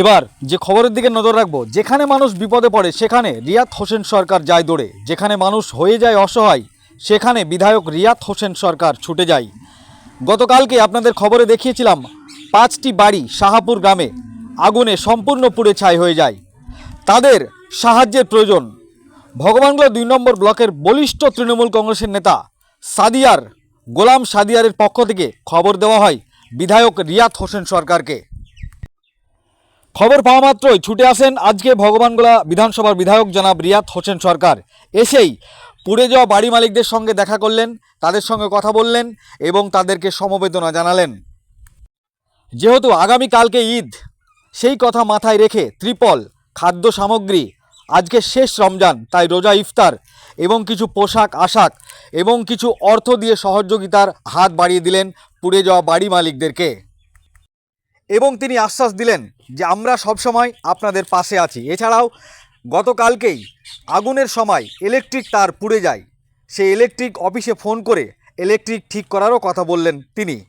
এবার যে খবরের দিকে নজর রাখব, যেখানে মানুষ বিপদে পড়ে সেখানে রিয়াত হোসেন সরকার যায় দৌড়ে। যেখানে মানুষ হয়ে যায় অসহায়, সেখানে বিধায়ক রিয়াত হোসেন সরকার ছুটে যায়। গতকালকে আপনাদের খবরে দেখিয়েছিলাম, পাঁচটি বাড়ি শাহাপুর গ্রামে আগুনে সম্পূর্ণ পুড়ে ছাই হয়ে যায়। তাদের সাহায্যের প্রয়োজন। ভগবানগুলো দুই নম্বর ব্লকের বলিষ্ঠ তৃণমূল কংগ্রেসের নেতা সাদিয়ার, গোলাম সাদিয়ারের পক্ষ থেকে খবর দেওয়া হয় বিধায়ক রিয়াত হোসেন সরকারকে। খবর পাওয়া মাত্রই ছুটে আসেন আজকে ভগবানগোলা বিধানসভার বিধায়ক জনাব রিয়াত হোসেন সরকার। এসেই পুড়ে যাওয়া বাড়ি মালিকদের সঙ্গে দেখা করলেন, তাদের সঙ্গে কথা বললেন এবং তাদেরকে সমবেদনা জানালেন। যেহেতু আগামীকালকে ঈদ, সেই কথা মাথায় রেখে ত্রিপল, খাদ্য সামগ্রী, আজকে শেষ রমজান, তাই রোজা ইফতার এবং কিছু পোশাক, আশাক এবং কিছু অর্থ দিয়ে সহযোগিতার হাত বাড়িয়ে দিলেন পুড়ে যাওয়া বাড়ি মালিকদেরকে। এবং তিনি আশ্বাস দিলেন যে আমরা সবসময় আপনাদের পাশে আছি। এছাড়াও, গতকালকেই আগুনের সময় ইলেকট্রিক তার পুড়ে যায়। সেই ইলেকট্রিক অফিসে ফোন করে ইলেকট্রিক ঠিক করারও কথা বললেন তিনি।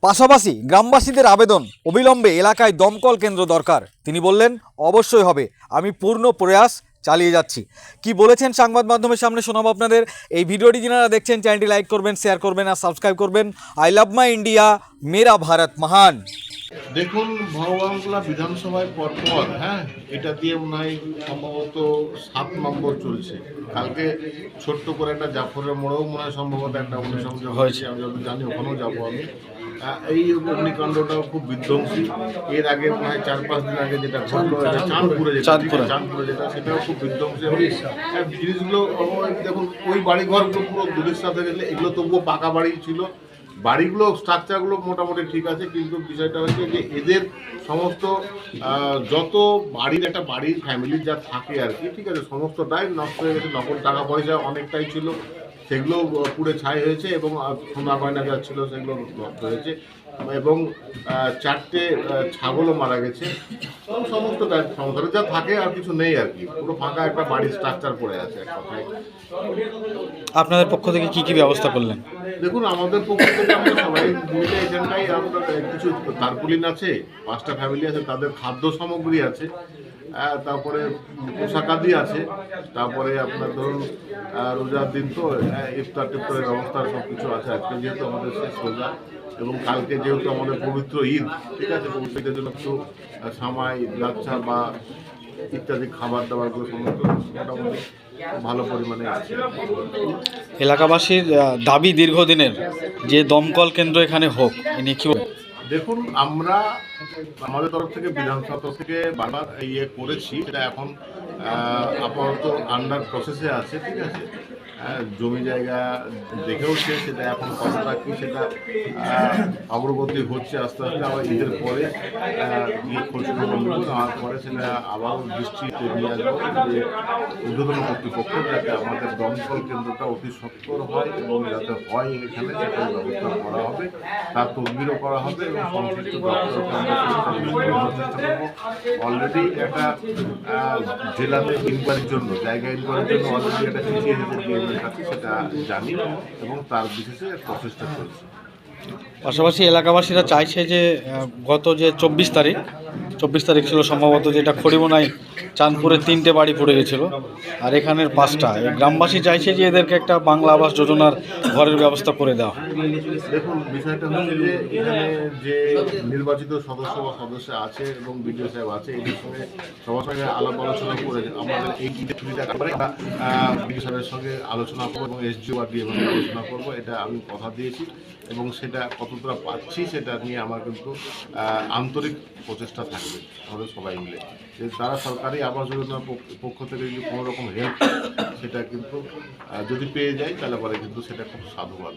পাশাপাশি গ্রামবাসীদের আবেদন অবিলম্বে এলাকায় দমকল কেন্দ্র দরকার। তিনি বললেন, অবশ্যই হবে। আমি পূর্ণ প্রয়াস চালিয়ে যাচ্ছি। কি বলেছেন সংবাদ মাধ্যমের সামনে শোনাবো আপনাদের? এই ভিডিওটি যারা দেখছেন, চ্যানেলটি লাইক করবেন, শেয়ার করবেন আর সাবস্ক্রাইব করবেন। আই লাভ মাই ইন্ডিয়া, মেরা ভারত মহান। দেখুন ভগবানগোলা বিধানসভায় পরপর হ্যাঁ? এটা দিয়ে মনে সম্ভবত সাত নম্বর চলছে। কালকে ছোট্ট করে একটা জাফরের মোড়েও মনে হয় সম্ভবত একটা অগ্নিসংযোগ হয়েছে। আমি জানি, ওখানেও যাব আমি। এই অগ্নিকাণ্ডটাও খুব বিধ্বংসী। এর আগে হয় চার পাঁচ দিন আগে যেটা ঘটলো চাঁদপুরে যেটা চাঁদপুরে। চাঁদপুরে যেটা সেটাও খুব বিধ্বংসী। এবং জিনিসগুলো দেখুন ওই বাড়িঘরগুলো পুরো দূরের সাথে গেলে এগুলো তবুও পাকা বাড়ি ছিল। বাড়িগুলো স্ট্রাকচারগুলো মোটামুটি ঠিক আছে কিন্তু বিষয়টা হচ্ছে যে এদের সমস্ত যত বাড়ির একটা বাড়ির ফ্যামিলির যা থাকে আর কি ঠিক আছে সমস্তটাই নষ্ট হয়ে গেছে নকল টাকা পয়সা অনেকটাই ছিল। সেগুলো পুড়ে ছাই হয়েছে এবং সোনা গয়না যা ছিল সেগুলো নষ্ট হয়েছে। এবং চারটে ছাগলও মারা গেছে। সমস্ত সংসারে যা থাকে আর কিছু নেই আর কি। পুরো ফাঁকা একটা বাড়ির স্ট্রাকচার পড়ে আছে আপনাদের পক্ষ থেকে কি কি ব্যবস্থা করলেন? দেখুন আমাদের পক্ষ থেকে আমরা সবাই মিলে এজেন্ডাই আমরা কিছু তারপুলিন আছে পাঁচটা ফ্যামিলি আছে তাদের খাদ্য সামগ্রী আছে তারপরে পোশাকাদি আছে তারপরে আপনার ধরুন রোজার দিন তো ইফতার টিফতারের ব্যবস্থা সব কিছু আছে। আজকে যেহেতু আমাদের শেষ রোজা এবং কালকে যেহেতু আমাদের পবিত্র ঈদ ঠিক আছে পবিত্র ঈদের জন্য আহ, সামাই লাচ্ছা বা ইত্যাদি খাবার দাবারগুলো সমস্ত মোটামুটি ভালো পরিমাণে আছে এলাকাবাসীর দাবি দীর্ঘদিনের যে দমকল কেন্দ্র এখানে হোক ইনি কি? দেখুন আমরা আমাদের তরফ থেকে বিধানসভা তরফ থেকে বারবার ইয়ে করেছি এটা এখন আপাতত আন্ডার প্রসেসে আছে ঠিক আছে জমি জায়গা দেখেওছে সেটা এখন কতটা কি সেটা অগ্রগতি হচ্ছে আস্তে আস্তে আবার ঈদের পরে আহ, গিয়ে খোঁজ খবর নেওয়ার পরে সেটা আবার দৃষ্টিতে নিয়ে আসব যে ঊর্ধ্বতন কর্তৃপক্ষ যাতে আমাদের দমকল কেন্দ্রটা অতি সত্তর হয় এবং যাতে হয় এখানে সেটার ব্যবস্থা করা হবে তার তদবিরও করা হবে এবং সংশ্লিষ্ট অলরেডি একটা জেলাতে ইনকোয়ারির জন্য জায়গা ইনকোয়ারির জন্য অলরেডি একটা চিঠি এসেছে সেটা জানি এবং তার বিশেষে প্রচেষ্টা চলছে। পাশাপাশি এলাকাবাসীরা চাইছে যে গত যে চব্বিশ তারিখ চব্বিশ তারিখ ছিল সম্ভবত যেটা খড়িমোনায় চাঁদপুরের তিনটে বাড়ি পড়ে গেছিল। আর এখানের পাঁচটা। গ্রামবাসী চাইছে যে এদেরকে একটা বাংলা আবাস যোজনার ঘরের ব্যবস্থা করে দেওয়া। দেখুন, বিষয়টা হচ্ছে যে এখানে যে নির্বাচিত সদস্য বা সদস্য আছে এবং বিডিও সাহেব আছে এদের সঙ্গে সবার সঙ্গে আলাপ আলোচনা করে আমাদের এই ঈদের সুবিধা বিডিও সাহেবের সঙ্গে আলোচনা করব এবং এসডিও আর ডিএম আলোচনা করব, এটা আমি কথা দিয়েছি এবং সেটা কতটা পাচ্ছি সেটা নিয়ে আমার কিন্তু আন্তরিক প্রচেষ্টা থাকবে আমাদের সবাই মিলে। যে তারা সরকারি আবাস যোজনার পক্ষ- থেকে যদি কোনো রকম হেল্প সেটা কিন্তু যদি পেয়ে যায়, তাহলে পরে কিন্তু সেটা খুব সাধুবাদ।